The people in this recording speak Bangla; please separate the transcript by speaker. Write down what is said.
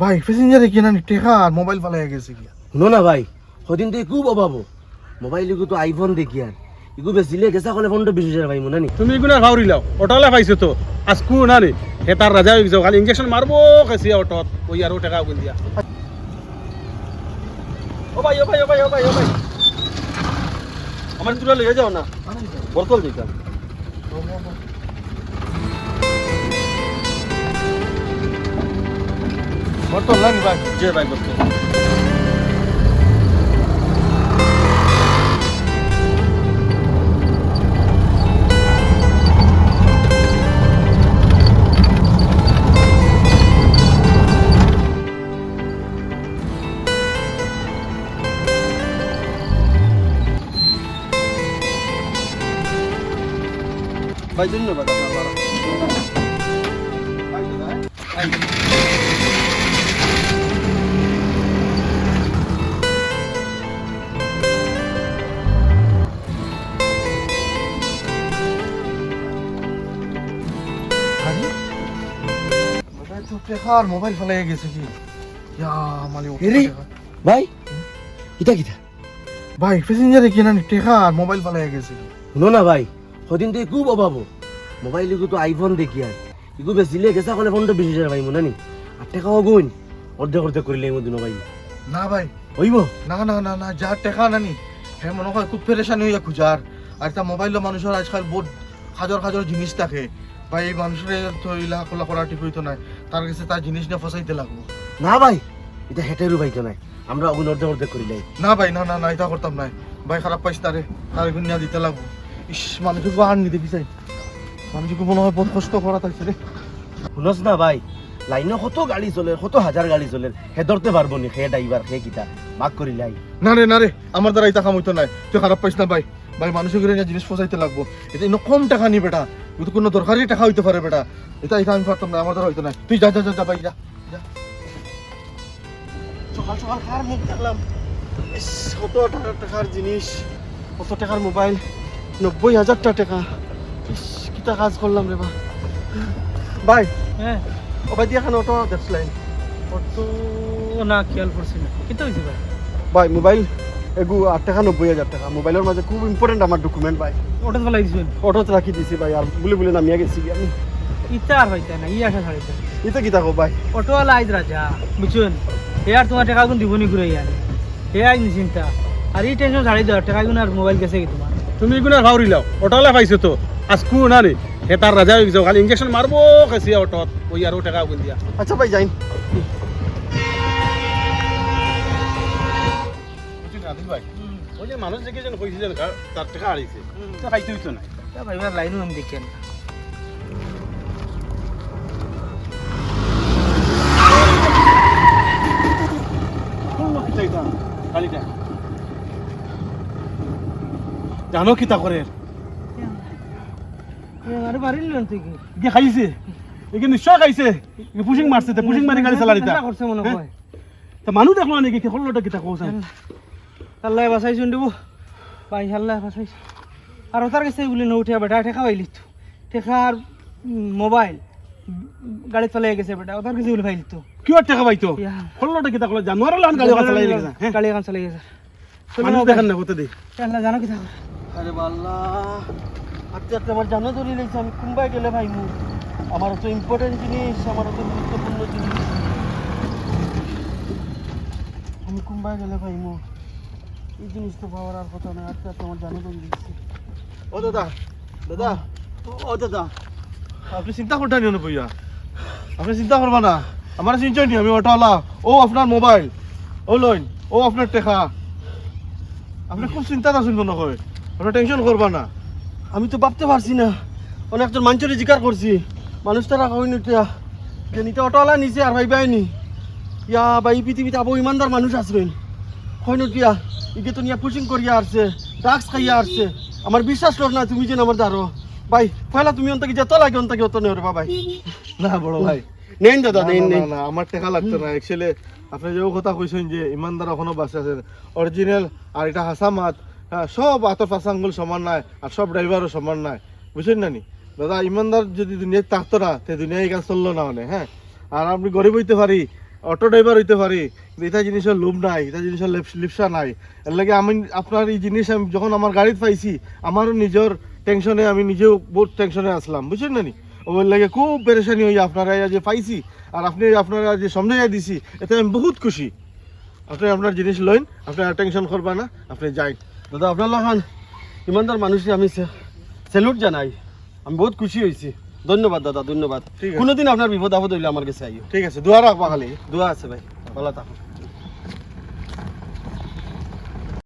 Speaker 1: ভাই প্যাসেঞ্জারে কিনা নি টেকা আর মোবাইল ফালাই গেছে কি
Speaker 2: শুনো না ভাই সদিন তো খুব অভাব মোবাইল তো আইফোন দেখি আর। এগু বেচিলে গেছা কলে ফোনটা বিশ হাজার ভাই মনে নি
Speaker 3: তুমি এগুলো ভাউরি লাও অটলে পাইছো তো। আজকু না? রে হে তার রাজা হয়ে গেছে খালি ইঞ্জেকশন মারবো কেসি অটত। ওই আর টাকা গুন দিয়া। ও ভাই ও ভাই ও ভাই ও ভাই ও ভাই। আমার তুলা লইয়া যাও না। বরতল দিতাম
Speaker 1: বর্তমান লাগি ভাই
Speaker 3: যে ভাই বরতল
Speaker 1: ভাই ধন্যবাদ আপনার টেকার মোবাইল ফালাই গেছে কি? ইয়া মালি
Speaker 2: এরে ভাই ইটা কিটা?
Speaker 1: ভাই প্যাসেঞ্জারে কিনা টেকা আর মোবাইল ফালাই গেছে
Speaker 2: শুনো না ভাই সদিন তো খুব অভাব। মোবাইল তো আইফোন দেখি আর এগু বেচিলে গেছা কলে ফোনটা বিশ হাজার ভাই মনে নি? আর টাকাও গুণ অর্ধেক অর্ধেক করিলে এমন দিন ভাই।
Speaker 1: না ভাই।
Speaker 2: হইব?
Speaker 1: না না না না টেকা নানি মনে হয় খুব পেরেশানি হইয়া খুঁজার আর তা মোবাইলও মানুষের আজকাল বহুত হাজার হাজার জিনিস থাকে। ভাই এই মানুষের তো ইলা খোলা করা ঠিক হইতো না তার কাছে তার জিনিস নিয়ে ফসাইতে লাগবো।
Speaker 2: না ভাই এটা হেঁটেরও ভাই তো নাই। আমরা অগুন অর্ধেক অর্ধেক করিলে
Speaker 1: না ভাই না না না এটা করতাম নাই। ভাই খারাপ পাইস তারে। তার গুনিয়া দিতে লাগবো। ইস মানুষকে আর নিতে বিচাই মানুষকে মনে হয় বহুত কষ্ট করা থাকছে রে।
Speaker 2: শুনস না ভাই লাইনে কত গাড়ি চলে কত হাজার গাড়ি চলে। হে ধরতে পারব নি সে ড্রাইভার সে কিটা ভাগ করিলে লাই
Speaker 1: না রে না রে আমার দ্বারা এটা কাম হইতো নাই। তুই খারাপ পাইছ না ভাই। ভাই মানুষের নিয়ে জিনিস ফসাইতে লাগবো। এটা ইনো কম টাকা নি বেটা। কিন্তু কোনো দরকারি টাকা হইতে পারে বেটা। এটা এটা আমি পারতাম না আমার দ্বারা হইতো না। তুই যা যা যা যা ভাই যা। যা। সকাল সকাল খার মুখ দেখলাম? কত টাকার টাকার জিনিস। কত টাকার মোবাইল? নব্বই টাকা। ইস কিটা কাজ করলাম রে বা ভাই
Speaker 4: হ্যাঁ।
Speaker 1: ও ভাই দিয়ে এখানে অটো দেখছিলেন।
Speaker 4: অটো না খেয়াল করছি না। কিন্তু হয়েছে ভাই?
Speaker 1: ভাই মোবাইল এগু আট টাকা নব্বই হাজার টাকা। মোবাইলের মাঝে খুব ইম্পর্টেন্ট আমার ডকুমেন্ট ভাই।
Speaker 4: অটো ফেলাই দিছেন
Speaker 1: অটোতে রাখি দিছি ভাই আর বলে বলে নামিয়া গেছি আমি
Speaker 4: ইটা আর হইতে না ই আসা ছাড়িতে
Speaker 1: এটা কি থাকো ভাই?
Speaker 4: অটোওয়ালা আইজ রাজা বুঝছেন? হে আর তোমার টাকা গুণ দিবনি ঘুরে আনি। হে আইন চিন্তা আর এই টেনশন ছাড়ি দাও টাকা গুণ আর মোবাইল গেছে কি তোমার?
Speaker 3: তুমি এগুলো ভাউরি লাও। অটলে পাইছো তো। আজকু না রে হে তার রাজা হয়ে গেছে। খালি ইঞ্জেকশন মারবো কেসি অটত ওই আর টাকা গুন দিয়া।
Speaker 1: আচ্ছা ভাই যাই
Speaker 3: বুঝছি ভাই ওই যে মানুষ দেখে যেন কইছে যেন তার টাকা হারিয়েছে তো খাইতে হইতো না
Speaker 4: তা লাইনও আমি দেখেন
Speaker 3: জানো কি তা করে খাইছে নিশ্চয় খাইছে পুশিং মারছে পুশিং মারি গাড়ি চালা দিতা
Speaker 4: ঠান্ডা করছে মনে হয়
Speaker 3: তা মানুহ দেখল নাকি কি হলোটা কি তা কোসা
Speaker 4: আল্লাহ বাসাইছুন দিব। ভাই আল্লাহ বাসাইছ আর ওটার কাছে বলে না উঠে বেটা ঠেকা পাইলি তো। ঠেকার মোবাইল গাড়ি চলে গেছে বেটা ওটার কাছে বলে পাইলি তো।
Speaker 3: কি আর টাকা পাইতো
Speaker 4: ইয়া।
Speaker 3: হলোটা কি তা জানোয়ার লান গাড়ি চালাই গেছে হ্যাঁ
Speaker 4: গাড়ি এখন চলে গেছে
Speaker 3: মানুষ দেখেন না হতে দে।
Speaker 4: আল্লাহ জানো কি থাকো
Speaker 1: আরে বাল্লা আচ্ছা আচ্ছা আমার জানা ধরে লেগেছে আমি কুম্বাই গেলে ভাই মু? আমার তো ইম্পর্টেন্ট জিনিস আমার তো গুরুত্বপূর্ণ জিনিস। আমি কুম্বাই গেলে ভাই মু? এই জিনিস তো পাওয়ার আর কথা নয় আচ্ছা আমার জানা ধরে লেগেছে ও দাদা দাদা, ও- দাদা, আপনি চিন্তা করতে নিও না আপনি চিন্তা করবা না, আমার চিন্তা নি আমি অটোওয়ালা, ও আপনার মোবাইল ও লইন ও আপনার টেকা। আপনি খুব চিন্তা আছেন মনে হয় আপনার টেনশন করবা না। আমি তো ভাবতে পারছি না অনেকজন মানুষের জিকার করছি মানুষ তারা কই নিতিয়া যে নিতে অটোওয়ালা নিছে আর ভাই বাইনি ইয়া ভাই পৃথিবীতে আবো ইমানদার মানুষ আসবেন কই নিতিয়া ইকে তো নিয়া পুশিং করিয়া আসছে ড্রাগস খাইয়া আসছে আমার বিশ্বাস কর না তুমি যেন আমার ভাই পয়লা তুমি অন্তকে যত লাগে অন্তকে অত নেই ভাই না বড় ভাই। নেন দাদা নেন নেন
Speaker 5: না আমার টাকা লাগতো না। অ্যাকচুয়ালি আপনি যে কথা কইছেন যে ইমানদার এখনও আছে। অরিজিনাল আর এটা হাসা মাত হ্যাঁ, সব আতর পাশাঙ্গুল সমান নাই আর সব ড্রাইভারও সমান নাই। বুঝছেন না নি? দাদা ইমানদার যদি দুনিয়ায় থাকতো না তে দুনিয়ায় এই কাজ চলল না মানে হ্যাঁ? আর আপনি গরিব হইতে পারি অটো ড্রাইভার হইতে পারি এটা জিনিসের লোভ নাই এটা জিনিসের লিপসা নাই। এর লাগে আমি আপনার এই জিনিস আমি যখন আমার গাড়িত পাইছি, আমারও নিজের টেনশনে আমি নিজেও বহুত টেনশনে আসলাম, বুঝছেন না নি? ওর লাগে খুব পেরেশানি হয়ে আপনারা যে পাইছি, আর আপনি আপনারা যে সমঝাইয়া দিছি, এতে আমি বহুত খুশি। আপনি আপনার জিনিস লইন, আপনি আর টেনশন করবা না, আপনি যাই
Speaker 1: দাদা, আপনার লাখান ইমানদার মানুষকে আমি স্যালুট জানাই, আমি বহুত খুশি হয়েছি ধন্যবাদ দাদা ধন্যবাদ। কোনোদিন আপনার বিপদ আপদ হইলে আমার কাছে আইও।
Speaker 5: ঠিক আছে দোয়া রাখবা খালি।
Speaker 1: দোয়া আছে ভাই ভালো থাকুন।